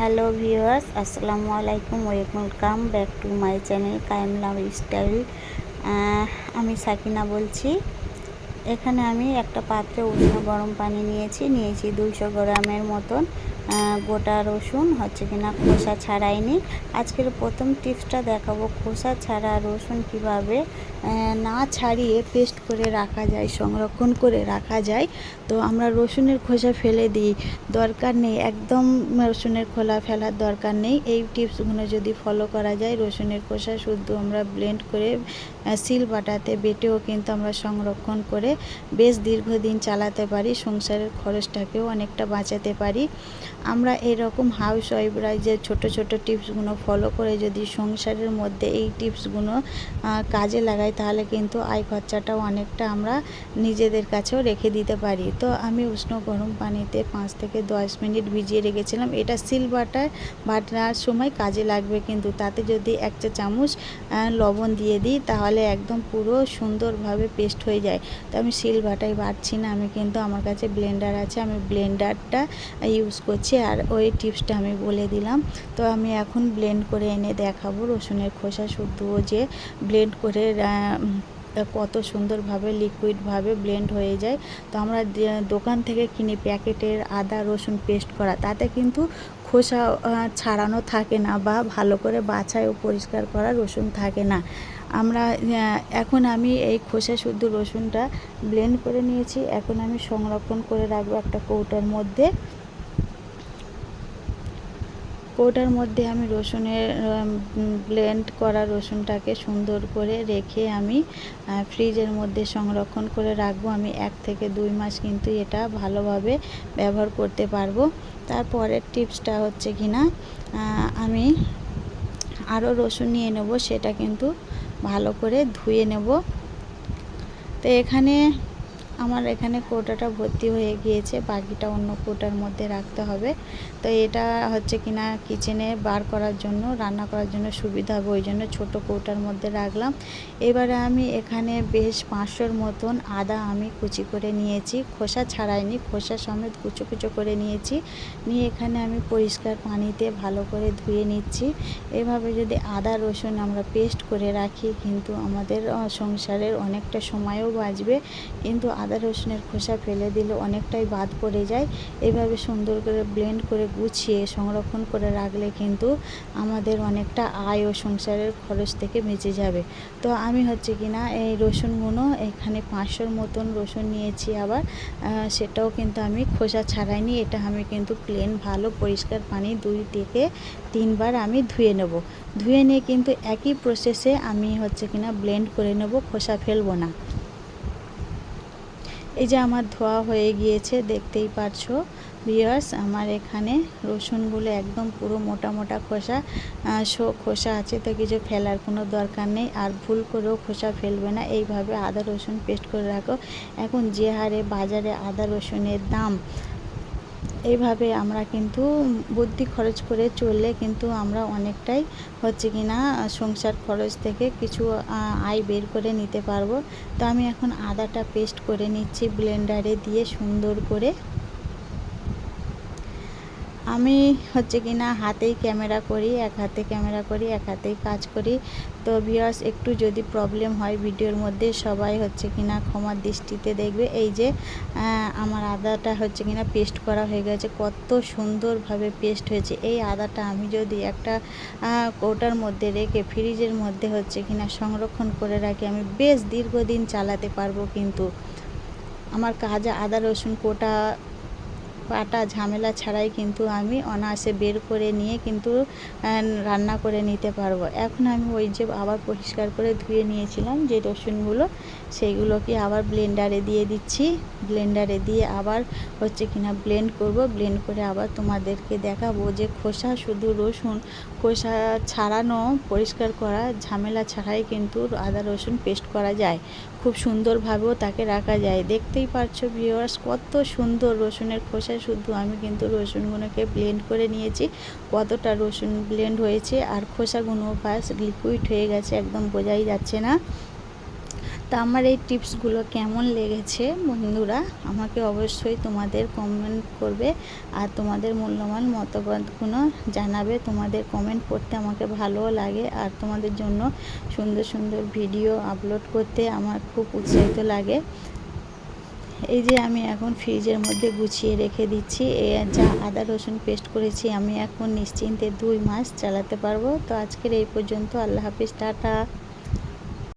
Hello viewers, আসসালামু আলাইকুম, welcome back to my channel Kayem love style. আমি সাকিনা বলছি। এখানে আমি একটা পাত্রে উষ্ণ গরম পানি নিয়েছি নিয়েছি দুইশো গ্রামের মতন। গোটা রসুন হচ্ছে কিনা খোসা ছাড়াইনি আজকের প্রথম টিপসটা দেখাবো, খোসা ছাড়া রসুন কীভাবে না ছাড়িয়ে পেস্ট করে রাখা যায়, সংরক্ষণ করে রাখা যায়। তো আমরা রসুনের খোসা ফেলে দিই, দরকার নেই, একদম রসুনের খোলা ফেলার দরকার নেই। এই টিপসগুলো যদি ফলো করা যায়, রসুনের খোসা শুদ্ধ আমরা ব্লেন্ড করে সিল বাটাতে বেটেও কিন্তু আমরা সংরক্ষণ করে বেশ দীর্ঘদিন চালাতে পারি, সংসারের খরচটাকেও অনেকটা বাঁচাতে পারি। আমরা এরকম হাউস ওয়াইফরা যে ছোট ছোট টিপসগুলো ফলো করে যদি সংসারের মধ্যে এই টিপসগুলো কাজে লাগাই, তাহলে কিন্তু আয় খরচাটাও অনেকটা আমরা নিজেদের কাছেও রেখে দিতে পারি। তো আমি উষ্ণ গরম পানিতে পাঁচ থেকে দশ মিনিট ভিজিয়ে রেখেছিলাম। এটা সিল বাটার বাটার সময় কাজে লাগবে কিন্তু। তাতে যদি এক চা চামচ লবণ দিয়ে দিই, তাহলে একদম পুরো সুন্দরভাবে পেস্ট হয়ে যায়। তো আমি সিল বাটাই বাটছি না। আমি কিন্তু আমার কাছে ব্লেন্ডার আছে। আমি ব্লেন্ডারটা ইউজ করছি। আর ওই টিপসটা আমি বলে দিলাম। তো আমি এখন ব্লেন্ড করে এনে দেখাবো রসুনের খোসা, শুদ্ধ যে ব্লেন্ড করে কত সুন্দরভাবে লিকুইডভাবে ব্লেন্ড হয়ে যায়। তো আমরা দোকান থেকে কিনি প্যাকেটের আদা, রসুন পেস্ট করা, তাতে কিন্তু খোসা ছাড়ানো থাকে না বা ভালো করে বাছায় ও পরিষ্কার করা রসুন থাকে না। আমরা এখন আমি এই খোসা, শুদ্ধ রসুনটা ব্লেন্ড করে নিয়েছি। এখন আমি সংরক্ষণ করে রাখব একটা কৌটার মধ্যে। কৌটার মধ্যে আমি রসুনের ব্লেন্ড করা রসুনটাকে সুন্দর করে রেখে আমি ফ্রিজের মধ্যে সংরক্ষণ করে রাখব। আমি এক থেকে দুই মাস কিন্তু এটা ভালোভাবে ব্যবহার করতে পারব। তারপরের টিপসটা হচ্ছে কি না আমি আরও রসুন নিয়ে নেব, সেটা কিন্তু ভালো করে ধুয়ে নেব। তো এখানে আমার এখানে কৌটাটা ভর্তি হয়ে গিয়েছে, বাকিটা অন্য কৌটার মধ্যে রাখতে হবে। তো এটা হচ্ছে কিনা কিচেনে বার করার জন্য, রান্না করার জন্য সুবিধা হবে, ওই জন্য ছোটো কৌটার মধ্যে রাখলাম। এবারে আমি এখানে বেশ পাঁচশোর মতন আদা আমি কুচি করে নিয়েছি, খোসা ছাড়াইনি, খোসা সমেত কুচো কুচো করে নিয়েছি। নিয়ে এখানে আমি পরিষ্কার পানিতে ভালো করে ধুয়ে নিচ্ছি। এভাবে যদি আদা, রসুন আমরা পেস্ট করে রাখি, কিন্তু আমাদের সংসারের অনেকটা সময়ও বাঁচবে। কিন্তু আদা রসুনের খোসা ফেলে দিলে অনেকটাই বাদ পড়ে যায়। এভাবে সুন্দর করে ব্লেন্ড করে গুছিয়ে সংরক্ষণ করে রাখলে কিন্তু আমাদের অনেকটা আয় ও সংসারের খরচ থেকে বেঁচে যাবে। তো আমি হচ্ছে কি না, এই রসুনগুলো এখানে পাঁচশোর মতন রসুন নিয়েছি আবার। সেটাও কিন্তু আমি খোসা ছাড়াইনি, এটা আমি কিন্তু প্লেন ভালো পরিষ্কার পানি দুই থেকে তিনবার আমি ধুয়ে নেব। ধুয়ে নিয়ে কিন্তু একই প্রসেসে আমি হচ্ছে কিনা ব্লেন্ড করে নেব, খোসা ফেলব না। এই যে আমার ধোয়া হয়ে গিয়েছে, দেখতেই পারছ। বিয়ার্স আমার এখানে রসুনগুলো একদম পুরো মোটা মোটা খোসা শো খোসা আছে তো কিছু ফেলার কোনো দরকার নেই। আর ভুল করেও খোসা ফেলবে না। এইভাবে আদা রসুন পেস্ট করে রাখো। এখন যে হারে বাজারে আদা রসুনের দাম এইভাবে আমরা কিন্তু বুদ্ধি খরচ করে চললে কিন্তু আমরা অনেকটাই হচ্ছে কি না, সংসার খরচ থেকে কিছু আয় বের করে নিতে পারব। তো আমি এখন আদাটা পেস্ট করে নিচ্ছি ব্লেন্ডারে দিয়ে সুন্দর করে। আমি হচ্ছে কি না, হাতেই ক্যামেরা করি, এক হাতে ক্যামেরা করি, এক হাতেই কাজ করি। তো ভিউয়ার্স একটু যদি প্রবলেম হয় ভিডিওর মধ্যে, সবাই হচ্ছে কি না ক্ষমার দৃষ্টিতে দেখবে। এই যে আমার আদাটা হচ্ছে কি না পেস্ট করা হয়ে গেছে, কত সুন্দরভাবে পেস্ট হয়েছে। এই আদাটা আমি যদি একটা কৌটার মধ্যে রেখে ফ্রিজের মধ্যে হচ্ছে কি না সংরক্ষণ করে রাখি, আমি বেশ দীর্ঘদিন চালাতে পারব কিন্তু। আমার কাজে আদা, রসুন, কোটা বাটা ঝামেলা ছাড়াই কিন্তু আমি অনায়াসে বের করে নিয়ে কিন্তু রান্না করে নিতে পারব। এখন আমি ওই যে আবার পরিষ্কার করে ধুয়ে নিয়েছিলাম যে রসুনগুলো, সেইগুলোকে আবার ব্লেন্ডারে দিয়ে দিচ্ছি। ব্লেন্ডারে দিয়ে আবার হচ্ছে কিনা ব্লেন্ড করব। ব্লেন্ড করে আবার তোমাদেরকে দেখাবো যে খোসা শুধু রসুন, খোসা ছাড়ানো, পরিষ্কার করা, ঝামেলা ছাড়াই কিন্তু আদা রসুন পেস্ট করা যায়। খুব সুন্দরভাবেও তাকে রাখা যায়। দেখতেই পারছ ভিউয়ার্স কত সুন্দর রসুনের খোসা। শুদ্ধ আমি কিন্তু রসুনগুলোকে ব্লেন্ড করে নিয়েছি। কতটা রসুন ব্লেন্ড হয়েছে আর খোসাগুলো ফার্স্ট লিকুইড হয়ে গেছে, একদম বোঝাই যাচ্ছে না। তা আমার এই টিপসগুলো কেমন লেগেছে বন্ধুরা, আমাকে অবশ্যই তোমাদের কমেন্ট করবে আর তোমাদের মূল্যবান মতামতগুলো জানাবে। তোমাদের কমেন্ট পড়তে আমাকে ভালোও লাগে আর তোমাদের জন্য সুন্দর সুন্দর ভিডিও আপলোড করতে আমার খুব উৎসাহিত লাগে। এই যে আমি এখন ফ্রিজের মধ্যে গুছিয়ে রেখে দিচ্ছি, এ যা আদা রসুন পেস্ট করেছি আমি এখন নিশ্চিন্তে দুই মাস চালাতে পারব। তো আজকের এই পর্যন্ত আল্লাহ হাফিজ, টাটা।